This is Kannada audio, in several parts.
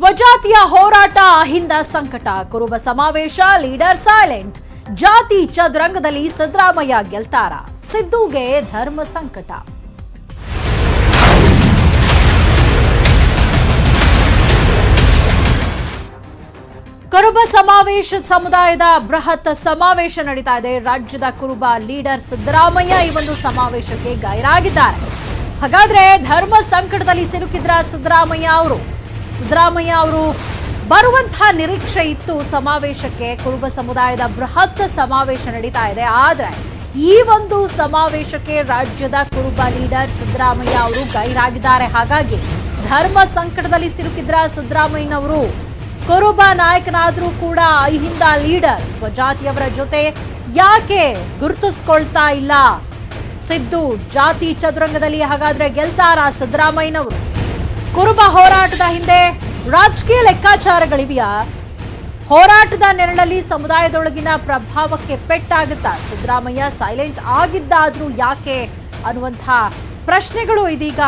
ಸ್ವಜಾತಿಯ ಹೋರಾಟ ಅಹಿಂದ ಸಂಕಟ, ಕುರುಬ ಸಮಾವೇಶ, ಲೀಡರ್ ಸೈಲೆಂಟ್. ಜಾತಿ ಚದುರಂಗದಲ್ಲಿ ಸಿದ್ದರಾಮಯ್ಯ ಗೆಲ್ತಾರ. ಸಿದ್ದುಗೆ ಧರ್ಮ ಸಂಕಟ. ಕುರುಬ ಸಮಾವೇಶ ಸಮುದಾಯದ ಬೃಹತ್ ಸಮಾವೇಶ ನಡೀತಾ ಇದೆ. ರಾಜ್ಯದ ಕುರುಬ ಲೀಡರ್ ಸಿದ್ದರಾಮಯ್ಯ ಈ ಒಂದು ಸಮಾವೇಶಕ್ಕೆ ಗೈರಾಗಿದ್ದಾರೆ. ಹಾಗಾದ್ರೆ ಧರ್ಮ ಸಂಕಟದಲ್ಲಿ ಸಿಲುಕಿದ್ರ ಸಿದ್ದರಾಮಯ್ಯ ಅವರು? ಸಿದ್ದರಾಮಯ್ಯ ಅವರು ಬರುವಂತಹ ನಿರೀಕ್ಷೆ ಇತ್ತು ಸಮಾವೇಶಕ್ಕೆ. ಕುರುಬ ಸಮುದಾಯದ ಬೃಹತ್ ಸಮಾವೇಶ ನಡೀತಾ ಇದೆ. ಆದರೆ ಈ ಒಂದು ಸಮಾವೇಶಕ್ಕೆ ರಾಜ್ಯದ ಕುರುಬ ಲೀಡರ್ ಸಿದ್ದರಾಮಯ್ಯ ಅವರು ಗೈರಾಗಿದ್ದಾರೆ. ಹಾಗಾಗಿ ಧರ್ಮ ಸಂಕಟದಲ್ಲಿ ಸಿಲುಕಿದ್ರ ಸಿದ್ದರಾಮಯ್ಯನವರು ಕುರುಬ ನಾಯಕನಾದರೂ ಕೂಡ ಅಹಿಂದ ಲೀಡರ್ ಸ್ವಜಾತಿಯವರ ಜೊತೆ ಯಾಕೆ ಗುರುತಿಸ್ಕೊಳ್ತಾ ಇಲ್ಲ? ಸಿದ್ದು ಜಾತಿ ಚದುರಂಗದಲ್ಲಿ ಹಾಗಾದ್ರೆ ಗೆಲ್ತಾರ ಸಿದ್ದರಾಮಯ್ಯನವರು? ಕುರುಬ ಹೋರಾಟದ ಹಿಂದೆ ರಾಜಕೀಯ ಲೆಕ್ಕಾಚಾರಗಳಿವೆಯಾ? ಹೋರಾಟದ ನೆರಳಲ್ಲಿ ಸಮುದಾಯದೊಳಗಿನ ಪ್ರಭಾವಕ್ಕೆ ಪೆಟ್ಟಾಗುತ್ತಾ ಸಿದ್ದರಾಮಯ್ಯ ಸೈಲೆಂಟ್ ಆಗಿದ್ದಾದ್ರೂ ಯಾಕೆ ಅನ್ನುವಂಥ ಪ್ರಶ್ನೆಗಳು ಇದೀಗ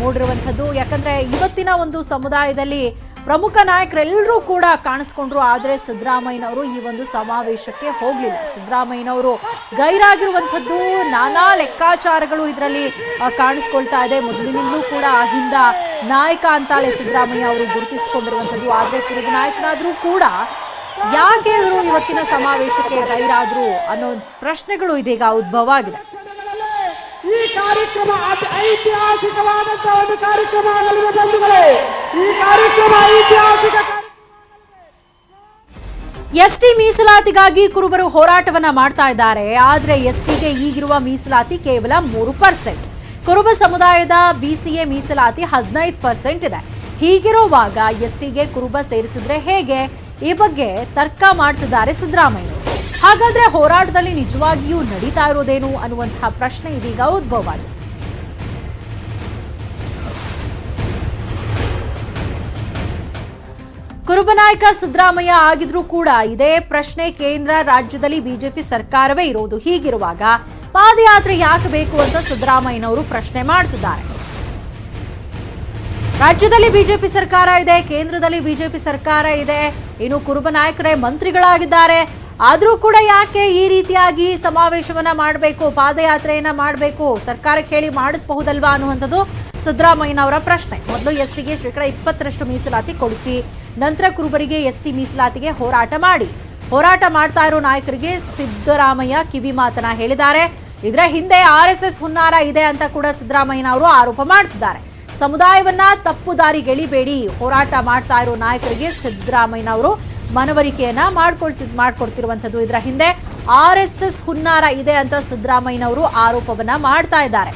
ಮೂಡಿರುವಂಥದ್ದು. ಯಾಕಂದ್ರೆ ಇವತ್ತಿನ ಒಂದು ಸಮುದಾಯದಲ್ಲಿ ಪ್ರಮುಖ ನಾಯಕರೆಲ್ಲರೂ ಕೂಡ ಕಾಣಿಸ್ಕೊಂಡ್ರು, ಆದರೆ ಸಿದ್ದರಾಮಯ್ಯನವರು ಈ ಒಂದು ಸಮಾವೇಶಕ್ಕೆ ಹೋಗಲಿಲ್ಲ. ಸಿದ್ದರಾಮಯ್ಯನವರು ಗೈರಾಗಿರುವಂಥದ್ದು, ನಾನಾ ಲೆಕ್ಕಾಚಾರಗಳು ಇದರಲ್ಲಿ ಕಾಣಿಸ್ಕೊಳ್ತಾ ಇದೆ. ಮೊದಲಿನಿಂದಲೂ ಕೂಡ ಹಿಂದ ನಾಯಕ ಅಂತಲೇ ಸಿದ್ದರಾಮಯ್ಯ ಅವರು ಗುರುತಿಸಿಕೊಂಡಿರುವಂಥದ್ದು. ಆದರೆ ಕುರುಬ ನಾಯಕನಾದರೂ ಕೂಡ ಯಾಕೆ ಇವರು ಇವತ್ತಿನ ಸಮಾವೇಶಕ್ಕೆ ಗೈರಾದ್ರು ಅನ್ನೋ ಪ್ರಶ್ನೆಗಳು ಇದೀಗ ಉದ್ಭವ ಆಗಿದೆ. ಈ ಕಾರ್ಯಕ್ರಮ ಐತಿಹಾಸಿಕವಾದಂತಹ ಒಂದು ಕಾರ್ಯಕ್ರಮ ಈ ಕಾರ್ಯಕ್ರಮ ಐತಿಹಾಸಿಕ ಎಸ್ಟಿ ಮೀಸಲಾತಿಗಾಗಿ ಕುರುಬರು ಹೋರಾಟವನ್ನ ಮಾಡ್ತಾ ಇದ್ದಾರೆ. ಆದ್ರೆ ಎಸ್ಟಿಗೆ ಈಗಿರುವ ಮೀಸಲಾತಿ ಕೇವಲ ಮೂರು ಪರ್ಸೆಂಟ್. ಕುರುಬ ಸಮುದಾಯದ ಬಿಸಿಎ ಮೀಸಲಾತಿ ಹದಿನೈದು ಪರ್ಸೆಂಟ್ ಇದೆ. ಹೀಗಿರುವಾಗ ಎಸ್ಟಿಗೆ ಕುರುಬ ಸೇರಿಸಿದ್ರೆ ಹೇಗೆ? ಈ ಬಗ್ಗೆ ತರ್ಕ ಮಾಡ್ತಿದ್ದಾರೆ ಸಿದ್ದರಾಮಯ್ಯ. ಹಾಗಾದ್ರೆ ಹೋರಾಟದಲ್ಲಿ ನಿಜವಾಗಿಯೂ ನಡೀತಾ ಇರೋದೇನು ಅನ್ನುವಂತಹ ಪ್ರಶ್ನೆ ಇದೀಗ ಉದ್ಭವ ಆಗಿದೆ ಕುರುಬ ನಾಯಕ ಸಿದ್ದರಾಮಯ್ಯ ಆಗಿದ್ರೂ ಕೂಡ ಇದೇ ಪ್ರಶ್ನೆ ಕೇಂದ್ರ ರಾಜ್ಯದಲ್ಲಿ ಬಿಜೆಪಿ ಸರ್ಕಾರವೇ ಇರೋದು. ಹೀಗಿರುವಾಗ ಪಾದಯಾತ್ರೆ ಯಾಕೆ ಬೇಕು ಅಂತ ಸಿದ್ದರಾಮಯ್ಯನವರು ಪ್ರಶ್ನೆ ಮಾಡ್ತಿದ್ದಾರೆ. ರಾಜ್ಯದಲ್ಲಿ ಬಿಜೆಪಿ ಸರ್ಕಾರ ಇದೆ, ಕೇಂದ್ರದಲ್ಲಿ ಬಿಜೆಪಿ ಸರ್ಕಾರ ಇದೆ, ಇನ್ನು ಕುರುಬ ನಾಯಕರೇ ಮಂತ್ರಿಗಳಾಗಿದ್ದಾರೆ. ಆದರೂ ಕೂಡ ಯಾಕೆ ಈ ರೀತಿಯಾಗಿ ಸಮಾವೇಶವನ್ನ ಮಾಡಬೇಕು, ಪಾದಯಾತ್ರೆಯನ್ನ ಮಾಡಬೇಕು? ಸರ್ಕಾರಕ್ಕೆ ಹೇಳಿ ಮಾಡಿಸಬಹುದಲ್ವಾ ಅನ್ನುವಂಥದ್ದು ಸಿದ್ದರಾಮಯ್ಯನವರ ಪ್ರಶ್ನೆ. ಮೊದಲು ಎಸ್ಟಿಗೆ ಶೇಕಡ ಇಪ್ಪತ್ತರಷ್ಟು ಮೀಸಲಾತಿ ಕೊಡಿಸಿ ನಂತರ ಕುರುಬರಿಗೆ ಎಸ್ಟಿ ಮೀಸಲಾತಿಗೆ ಹೋರಾಟ ಮಾಡಿ. ಹೋರಾಟ ಮಾಡ್ತಾ ಇರೋ ನಾಯಕರಿಗೆ ಸಿದ್ದರಾಮಯ್ಯ ಕಿವಿ ಮಾತನ ಹೇಳಿದ್ದಾರೆ. ಇದರ ಹಿಂದೆ ಆರ್ ಎಸ್ ಎಸ್ ಹುನ್ನಾರ ಇದೆ ಅಂತ ಕೂಡ ಸಿದ್ದರಾಮಯ್ಯನವರು ಆರೋಪ ಮಾಡ್ತಿದ್ದಾರೆ. ಸಮುದಾಯವನ್ನ ತಪ್ಪು ದಾರಿಗೆಳಿಬೇಡಿ. ಹೋರಾಟ ಮಾಡ್ತಾ ಇರೋ ನಾಯಕರಿಗೆ ಸಿದ್ದರಾಮಯ್ಯನವರು ಮನವರಿಕೆಯನ್ನ ಮಾಡ್ಕೊಳ್ತಿ, ಮಾಡ್ಕೊಡ್ತಿರುವಂಥದ್ದು ಇದರ ಹಿಂದೆ. ಆರ್ ಹುನ್ನಾರ ಇದೆ ಅಂತ ಸಿದ್ದರಾಮಯ್ಯನವರು ಆರೋಪವನ್ನ ಮಾಡ್ತಾ ಇದ್ದಾರೆ.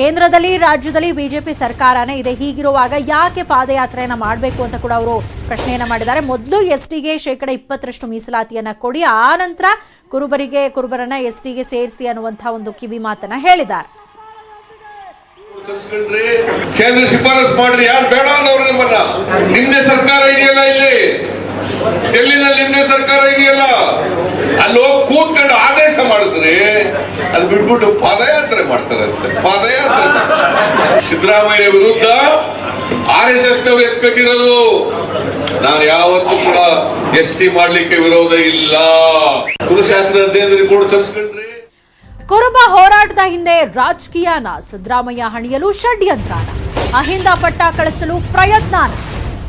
ಕೇಂದ್ರದಲ್ಲಿ, ರಾಜ್ಯದಲ್ಲಿ ಬಿಜೆಪಿ ಸರ್ಕಾರನೇ ಇದೆ. ಹೀಗಿರುವಾಗ ಯಾಕೆ ಪಾದಯಾತ್ರೆಯನ್ನು ಮಾಡಬೇಕು ಅಂತ ಕೂಡ ಅವರು ಪ್ರಶ್ನೆಯನ್ನ ಮಾಡಿದ್ದಾರೆ. ಮೊದಲು ಎಸ್ ಟಿಗೆ ಶೇಕಡ ಇಪ್ಪತ್ತರಷ್ಟು ಮೀಸಲಾತಿಯನ್ನು ಕೊಡಿ ಆ ನಂತರ ಕುರುಬರಿಗೆ, ಕುರುಬರನ್ನ ಎಸ್ ಟಿಗೆ ಸೇರಿಸಿ ಅನ್ನುವಂತಹ ಒಂದು ಕಿವಿ ಮಾತನ್ನ ಹೇಳಿದ್ದಾರೆ. ಕೇಂದ್ರ ಶಿಫಾರಸ್ ಮಾಡ್ರಿ. ಯಾರು ಬೇಡ ಅನ್ನೋರು ನಿಮ್ಮನ್ನ. ನಿಮ್ದೇ ಸರ್ಕಾರ ಇದೆಯಲ್ಲ ಇಲ್ಲಿ? ಡೆಲ್ಲಿನಲ್ಲಿ ನಿಮ್ದೇ ಸರ್ಕಾರ ಇದೆಯಲ್ಲ? ಅಲ್ಲಿ ಹೋಗಿ ಕೂತ್ಕೊಂಡು ಮಾಡಿಸ್ರಿ, ಅದು ಬಿಟ್ಬಿಟ್ಟು ಪಾದಯಾತ್ರೆ ಮಾಡ್ತಾರಂತೆ. ಪಾದಯಾತ್ರೆ. ಸಿದ್ದರಾಮಯ್ಯ ವಿರುದ್ಧ ಆರ್ ಎಸ್ ಎಸ್ ನವರು ಎತ್ಕಟ್ಟಿರೋದು ನಾನು ಯಾವತ್ತೂ ಕೂಡ ಎಸ್ ಟಿ ಮಾಡ್ಲಿಕ್ಕೆ ವಿರೋಧ ಇಲ್ಲ. ಕುಲಶಾಸ್ತ್ರ ಅಧ್ಯಯನ ರಿಪೋರ್ಟ್ ತರಿಸ್ಕೊಂಡ್ರಿ. ಕುರುಬ ಹೋರಾಟದ ಹಿಂದೆ ರಾಜಕೀಯನ ಸಿದ್ದರಾಮಯ್ಯ ಹಣಿಯಲು ಷಡ್ಯಂತ್ರ ಅಹಿಂದ ಪಟ್ಟ ಕಳಚಲು ಪ್ರಯತ್ನ.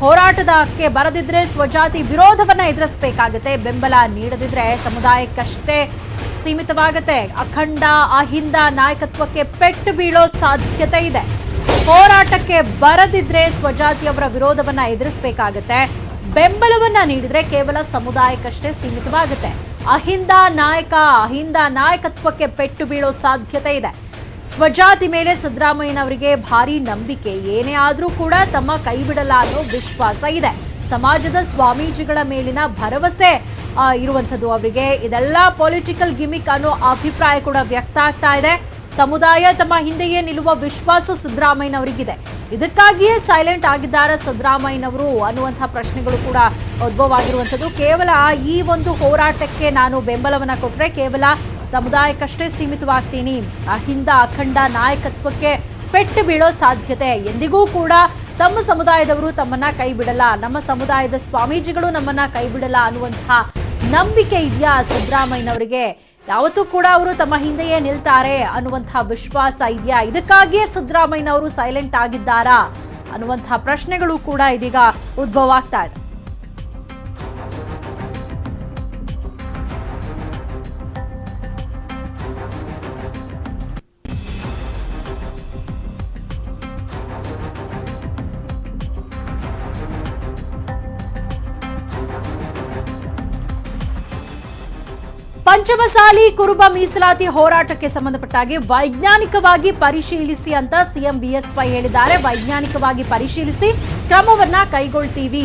ಹೋರಾಟದಕ್ಕೆ ಬರದಿದ್ರೆ ಸ್ವಜಾತಿ ವಿರೋಧವನ್ನ ಎದುರಿಸಬೇಕಾಗುತ್ತೆ. ಬೆಂಬಲ ನೀಡದಿದ್ರೆ ಸಮುದಾಯಕ್ಕಷ್ಟೇ ಸೀಮಿತವಾಗತ್ತೆ. ಅಖಂಡ, ಅಹಿಂದ ನಾಯಕತ್ವಕ್ಕೆ ಪೆಟ್ಟು ಬೀಳೋ ಸಾಧ್ಯತೆ ಇದೆ. ಹೋರಾಟಕ್ಕೆ ಬರದಿದ್ರೆ ಸ್ವಜಾತಿಯವರ ವಿರೋಧವನ್ನ ಎದುರಿಸಬೇಕಾಗತ್ತೆ. ಬೆಂಬಲವನ್ನ ನೀಡಿದ್ರೆ ಕೇವಲ ಸಮುದಾಯಕ್ಕಷ್ಟೇ ಸೀಮಿತವಾಗುತ್ತೆ. ಅಹಿಂದ ನಾಯಕ, ಅಹಿಂದ ನಾಯಕತ್ವಕ್ಕೆ ಪೆಟ್ಟು ಬೀಳೋ ಸಾಧ್ಯತೆ ಇದೆ. ಸ್ವಜಾತಿ ಮೇಲೆ ಸಿದ್ದರಾಮಯ್ಯನವರಿಗೆ ಭಾರಿ ನಂಬಿಕೆ. ಏನೇ ಆದರೂ ಕೂಡ ತಮ್ಮ ಕೈ ಅನ್ನೋ ವಿಶ್ವಾಸ ಇದೆ. ಸಮಾಜದ ಸ್ವಾಮೀಜಿಗಳ ಮೇಲಿನ ಭರವಸೆ ಇರುವಂಥದ್ದು ಅವರಿಗೆ. ಇದೆಲ್ಲ ಪೊಲಿಟಿಕಲ್ ಗಿಮಿಕ್ ಅನ್ನೋ ಅಭಿಪ್ರಾಯ ಕೂಡ ವ್ಯಕ್ತ ಆಗ್ತಾ ಇದೆ. ಸಮುದಾಯ ತಮ್ಮ ಹಿಂದೆಯೇ ನಿಲ್ಲುವ ವಿಶ್ವಾಸ ಸಿದ್ದರಾಮಯ್ಯನವರಿಗಿದೆ. ಇದಕ್ಕಾಗಿಯೇ ಸೈಲೆಂಟ್ ಆಗಿದ್ದಾರೆ ಸಿದ್ದರಾಮಯ್ಯನವರು ಅನ್ನುವಂಥ ಪ್ರಶ್ನೆಗಳು ಕೂಡ ಉದ್ಭವ ಆಗಿರುವಂಥದ್ದು ಕೇವಲ ಈ ಒಂದು ಹೋರಾಟಕ್ಕೆ ನಾನು ಬೆಂಬಲವನ್ನು ಕೊಟ್ಟರೆ ಕೇವಲ ಸಮುದಾಯಕ್ಕಷ್ಟೇ ಸೀಮಿತವಾಗ್ತೀನಿ. ಅಹಿಂದ ಅಖಂಡ ನಾಯಕತ್ವಕ್ಕೆ ಪೆಟ್ಟು ಬೀಳೋ ಸಾಧ್ಯತೆ ಎಂದಿಗೂ ಕೂಡ ತಮ್ಮ ಸಮುದಾಯದವರು ತಮ್ಮನ್ನ ಕೈ ಬಿಡಲ್ಲ. ನಮ್ಮ ಸಮುದಾಯದ ಸ್ವಾಮೀಜಿಗಳು ನಮ್ಮನ್ನ ಕೈ ಬಿಡಲ್ಲ ಅನ್ನುವಂತಹ ನಂಬಿಕೆ ಇದೆಯಾ ಸಿದ್ದರಾಮಯ್ಯನವರಿಗೆ? ಯಾವತ್ತೂ ಕೂಡ ಅವರು ತಮ್ಮ ಹಿಂದೆಯೇ ನಿಲ್ತಾರೆ ಅನ್ನುವಂತಹ ವಿಶ್ವಾಸ ಇದೆಯಾ? ಇದಕ್ಕಾಗಿಯೇ ಸಿದ್ದರಾಮಯ್ಯನವರು ಸೈಲೆಂಟ್ ಆಗಿದ್ದಾರಾ ಅನ್ನುವಂತಹ ಪ್ರಶ್ನೆಗಳು ಕೂಡ ಇದೀಗ ಉದ್ಭವ ಆಗ್ತಾ ಇದೆ. ಪಂಚಮಸಾಲಿ ಕುರುಬ ಮೀಸಲಾತಿ ಹೋರಾಟಕ್ಕೆ ಸಂಬಂಧಪಟ್ಟಾಗಿ ವೈಜ್ಞಾನಿಕವಾಗಿ ಪರಿಶೀಲಿಸಿ ಅಂತ ಸಿಎಂ ಬಿಎಸ್ವೈ ಹೇಳಿದ್ದಾರೆ. ವೈಜ್ಞಾನಿಕವಾಗಿ ಪರಿಶೀಲಿಸಿ ಕ್ರಮವನ್ನ ಕೈಗೊಳ್ತೀವಿ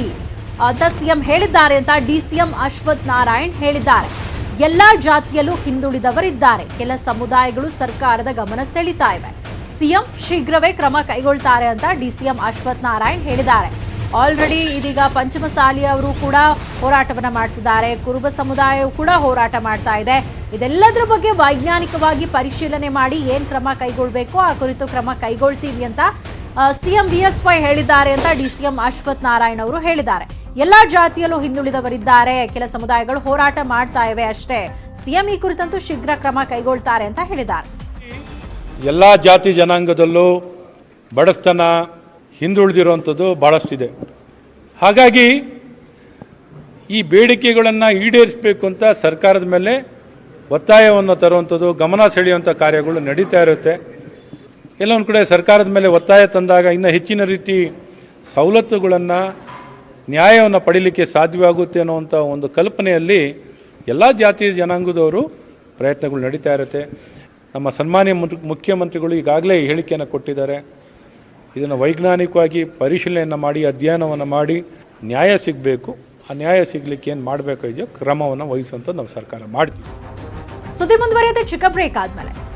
ಅಂತ ಸಿಎಂ ಹೇಳಿದ್ದಾರೆ ಅಂತ ಡಿಸಿಎಂ ಅಶ್ವಥ್ ನಾರಾಯಣ್ ಹೇಳಿದ್ದಾರೆ. ಎಲ್ಲಾ ಜಾತಿಯಲ್ಲೂ ಹಿಂದುಳಿದವರಿದ್ದಾರೆ. ಕೆಲ ಸಮುದಾಯಗಳು ಸರ್ಕಾರದ ಗಮನ ಸೆಳೀತಾ ಇವೆ. ಸಿಎಂ ಶೀಘ್ರವೇ ಕ್ರಮ ಕೈಗೊಳ್ತಾರೆ ಅಂತ ಡಿಸಿಎಂ ಅಶ್ವಥ್ ನಾರಾಯಣ್ ಹೇಳಿದ್ದಾರೆ. ಆಲ್ರೆಡಿ ಇದೀಗ ಪಂಚಮಸಾಲಿ ಅವರು ಕೂಡ ಹೋರಾಟವನ್ನ ಮಾಡ್ತಿದ್ದಾರೆ. ಕುರುಬ ಸಮುದಾಯವು ಕೂಡ ಹೋರಾಟ ಮಾಡ್ತಾ ಇದೆ. ಇದೆಲ್ಲದರ ಬಗ್ಗೆ ವೈಜ್ಞಾನಿಕವಾಗಿ ಪರಿಶೀಲನೆ ಮಾಡಿ ಏನು ಕ್ರಮ ಕೈಗೊಳ್ಬೇಕು, ಆ ಕುರಿತು ಕ್ರಮ ಕೈಗೊಳ್ತೀವಿ ಅಂತ ಸಿಎಂ ವೈ ಹೇಳಿದ್ದಾರೆ ಅಂತ D C M Ashwath Narayan ಅವರು ಹೇಳಿದ್ದಾರೆ. ಎಲ್ಲ ಜಾತಿಯಲ್ಲೂ ಹಿಂದುಳಿದವರಿದ್ದಾರೆ. ಕೆಲ ಸಮುದಾಯಗಳು ಹೋರಾಟ ಮಾಡ್ತಾ ಇವೆ ಅಷ್ಟೇ. ಸಿಎಂ ಈ ಕುರಿತಂತೂ ಶೀಘ್ರ ಕ್ರಮ ಕೈಗೊಳ್ತಾರೆ ಅಂತ ಹೇಳಿದ್ದಾರೆ. ಎಲ್ಲ ಜಾತಿ ಜನಾಂಗದಲ್ಲೂ ಬಡಸ್ತನ ಹಿಂದುಳಿದಿರುವಂಥದ್ದು ಭಾಳಷ್ಟಿದೆ ಹಾಗಾಗಿ ಈ ಬೇಡಿಕೆಗಳನ್ನು ಈಡೇರಿಸಬೇಕು ಅಂತ ಸರ್ಕಾರದ ಮೇಲೆ ಒತ್ತಾಯವನ್ನು ತರುವಂಥದ್ದು, ಗಮನ ಸೆಳೆಯುವಂಥ ಕಾರ್ಯಗಳು ನಡೀತಾ ಇರುತ್ತೆ. ಎಲ್ಲೊಂದು ಕಡೆ ಸರ್ಕಾರದ ಮೇಲೆ ಒತ್ತಾಯ ತಂದಾಗ ಇನ್ನೂ ಹೆಚ್ಚಿನ ರೀತಿ ಸವಲತ್ತುಗಳನ್ನು, ನ್ಯಾಯವನ್ನು ಪಡೀಲಿಕ್ಕೆ ಸಾಧ್ಯವಾಗುತ್ತೆ ಅನ್ನುವಂಥ ಒಂದು ಕಲ್ಪನೆಯಲ್ಲಿ ಎಲ್ಲ ಜಾತಿ ಜನಾಂಗದವರು ಪ್ರಯತ್ನಗಳು ನಡೀತಾ ಇರುತ್ತೆ. ನಮ್ಮ ಸನ್ಮಾನ್ಯ ಮುಖ್ಯ- ಮುಖ್ಯಮಂತ್ರಿಗಳು ಈಗಾಗಲೇ ಹೇಳಿಕೆಯನ್ನು ಕೊಟ್ಟಿದ್ದಾರೆ. ಇದನ್ನು ವೈಜ್ಞಾನಿಕವಾಗಿ ಪರಿಶೀಲನೆಯನ್ನು ಮಾಡಿ, ಅಧ್ಯಯನವನ್ನು ಮಾಡಿ ನ್ಯಾಯ ಸಿಗಬೇಕು. ಆ ನ್ಯಾಯ ಸಿಗಲಿಕ್ಕೆ ಏನು ಮಾಡಬೇಕಾಗಿದೆಯೋ ಕ್ರಮವನ್ನು ವಹಿಸುವಂಥ ನಾವು ಸರ್ಕಾರ ಮಾಡ್ತೀವಿ. ಸುದ್ದಿ ಮುಂದುವರಿಯುತ್ತೆ, ಚಿಕ್ಕ ಬ್ರೇಕ್ ಆದ್ಮೇಲೆ.